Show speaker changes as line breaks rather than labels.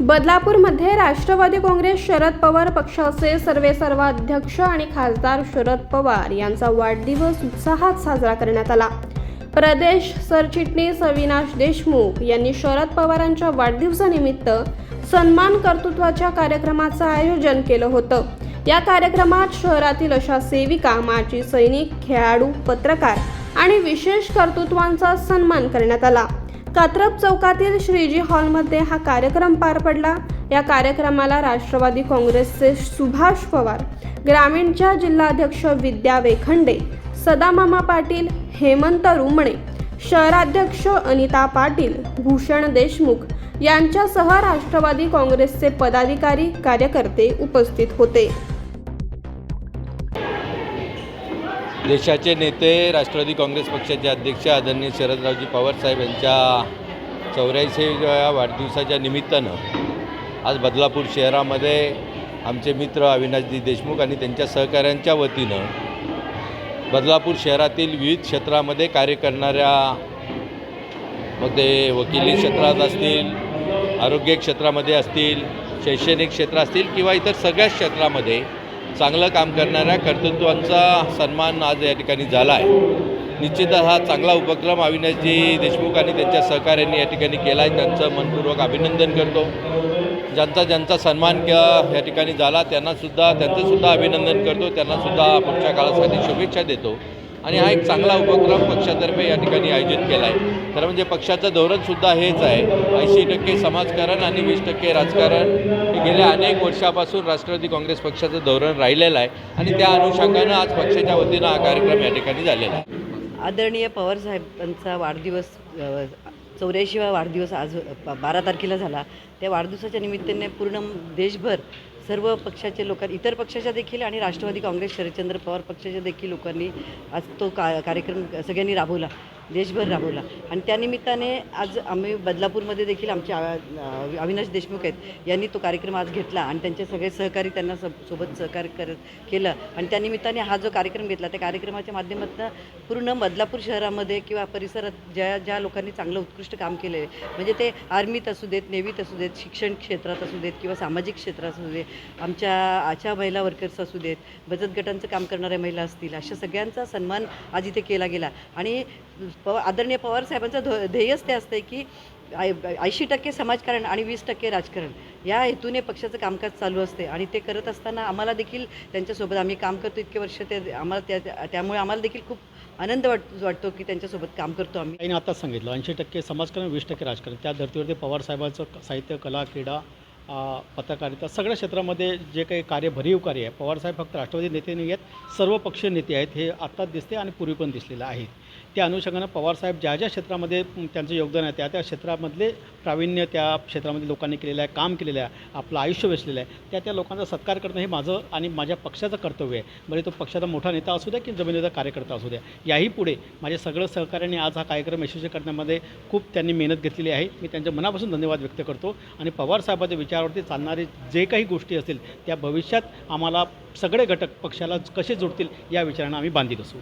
बदलापूरमध्ये राष्ट्रवादी काँग्रेस शरद पवार पक्षाचे सर्वेसर्वा अध्यक्ष आणि खासदार शरद पवार यांचा वाढदिवस उत्साहात साजरा करण्यात आला. प्रदेश सरचिटणीस अविनाश देशमुख यांनी शरद पवारांच्या वाढदिवसानिमित्त सन्मान कर्तृत्वाच्या कार्यक्रमाचं आयोजन केलं होतं. या कार्यक्रमात शहरातील अशा सेविका माजी सैनिक खेळाडू पत्रकार आणि विशेष कर्तृत्वांचा सन्मान करण्यात आला. कात्रप चौकातील श्रीजी हॉलमध्ये हा कार्यक्रम पार पडला. या कार्यक्रमाला राष्ट्रवादी काँग्रेसचे सुभाष पवार ग्रामीणच्या जिल्हाध्यक्ष विद्या वेखंडे सदामामा पाटील हेमंत रुमणे शहराध्यक्ष अनिता पाटील भूषण देशमुख यांच्यासह राष्ट्रवादी काँग्रेसचे पदाधिकारी कार्यकर्ते उपस्थित होते.
देशाचे नेते राष्ट्रवादी काँग्रेस पक्षाचे अध्यक्ष आदरणीय शरदरावजी पवार साहेब यांच्या चौऱ्याऐंशीव्या वाढदिवसाच्या निमित्तानं आज बदलापूर शहरामध्ये आमचे मित्र अविनाशजी देशमुख आणि त्यांच्या सहकाऱ्यांच्या वतीनं बदलापूर शहरातील विविध क्षेत्रामध्ये कार्य करणाऱ्या मग ते वकिली क्षेत्रात असतील आरोग्य क्षेत्रामध्ये असतील शैक्षणिक क्षेत्र असतील किंवा इतर सगळ्याच क्षेत्रामध्ये चांगलं काम करणाऱ्या कर्तृत्वांचा सन्मान आज या ठिकाणी झाला आहे. निश्चितच हा चांगला उपक्रम अविनाशजी देशमुख आणि त्यांच्या सहकार्यांनी या ठिकाणी केला आहे. त्यांचं मनपूर्वक अभिनंदन करतो. ज्यांचा ज्यांचा सन्मान या ठिकाणी झाला त्यांनासुद्धा त्यांचंसुद्धा अभिनंदन करतो. त्यांनासुद्धा पुढच्या काळासाठी शुभेच्छा देतो. आणि हा एक चांगला उपक्रम पक्षातर्फे या ठिकाणी आयोजित केला आहे. खरं म्हणजे पक्षाचं धोरणसुद्धा हेच आहे. ऐंशी टक्के समाजकारण आणि वीस टक्के राजकारण हे गेल्या अनेक वर्षापासून राष्ट्रवादी काँग्रेस पक्षाचं धोरण राहिलेलं आहे आणि त्या अनुषंगानं आज पक्षाच्या वतीनं हा कार्यक्रम या ठिकाणी झालेला आहे.
आदरणीय पवारसाहेबांचा वाढदिवस चौऱ्याऐंशीवा वाढदिवस आज बारा तारखेला झाला. त्या वाढदिवसाच्या निमित्ताने पूर्ण देशभर सर्व पक्षाचे लोक इतर पक्षाच्या देखील आणि राष्ट्रवादी काँग्रेस शरदचंद्र पवार पक्षाच्या देखील लोकांनी आज तो का कार्यक्रम सगळ्यांनी राबवला. देशभर राबवला आणि त्यानिमित्ताने आज आम्ही बदलापूरमध्ये देखील आमचे अविनाश देशमुख आहेत यांनी तो कार्यक्रम आज घेतला आणि त्यांचे सगळे सहकारी त्यांना सब सोबत सहकार्य करत केलं. आणि त्यानिमित्ताने हा जो कार्यक्रम घेतला त्या कार्यक्रमाच्या माध्यमातून पूर्ण बदलापूर शहरामध्ये किंवा परिसरात ज्या ज्या लोकांनी चांगलं उत्कृष्ट काम केलं आहे म्हणजे ते आर्मीत असू देत नेव्हीत असू देत शिक्षण क्षेत्रात असू देत किंवा सामाजिक क्षेत्रात असू देत आमच्या आशा महिला वर्कर्स असू देत बचत गटांचं काम करणाऱ्या महिला असतील अशा सगळ्यांचा सन्मान आज इथे केला गेला. आणि पवार आदरणीय पवार साहेबांचं धो ध्येयच ते असतं की ऐंशी टक्के समाजकारण आणि वीस टक्के राजकारण. या हेतूने पक्षाचं कामकाज चालू असते आणि ते करत असताना आम्हाला देखील त्यांच्यासोबत आम्ही काम करतो. इतके वर्ष ते आम्हाला त्या त्यामुळे आम्हाला देखील खूप आनंद वाट वाटतो की त्यांच्यासोबत काम करतो आम्ही.
त्यांनी आताच सांगितलं ऐंशी टक्के समाजकारण वीस टक्के राजकारण. त्या धर्तीवरती पवार साहेबांचं साहित्य कला क्रीडा पत्रकारिता सगळ्या क्षेत्रामध्ये जे काही कार्य भरीव कार्य आहे. पवारसाहेब फक्त राष्ट्रवादी नेते नाही आहेत सर्व पक्षीय नेते आहेत हे आत्ताच दिसते आणि पूर्वी पण दिसलेलं आहे. त्या अनुषंगानं पवारसाहेब ज्या ज्या क्षेत्रामध्ये त्यांचं योगदान आहे त्या त्या क्षेत्रामधले प्रावीण्य त्या क्षेत्रामध्ये लोकांनी केलेलं आहे काम केलेलं आहे आपलं आयुष्य वेचलेलं आहे त्या त्या लोकांचा सत्कार करणं हे माझं आणि माझ्या पक्षाचं कर्तव्य आहे. म्हणजे तो पक्षाचा मोठा नेता असू द्या की जमिनीचा कार्यकर्ता असू द्या याही पुढे माझे सगळं सहकार्याने आज हा कार्यक्रम यशस्वी करण्यामध्ये खूप त्यांनी मेहनत घेतलेली आहे. मी त्यांच्या मनापासून धन्यवाद व्यक्त करतो आणि पवारसाहेबाच्या विचारावरती चालणारे जे काही गोष्टी असतील त्या भविष्यात आम्हाला सगळे घटक पक्षाला कसे जोडतील या विचारानं आम्ही बांधीत असू.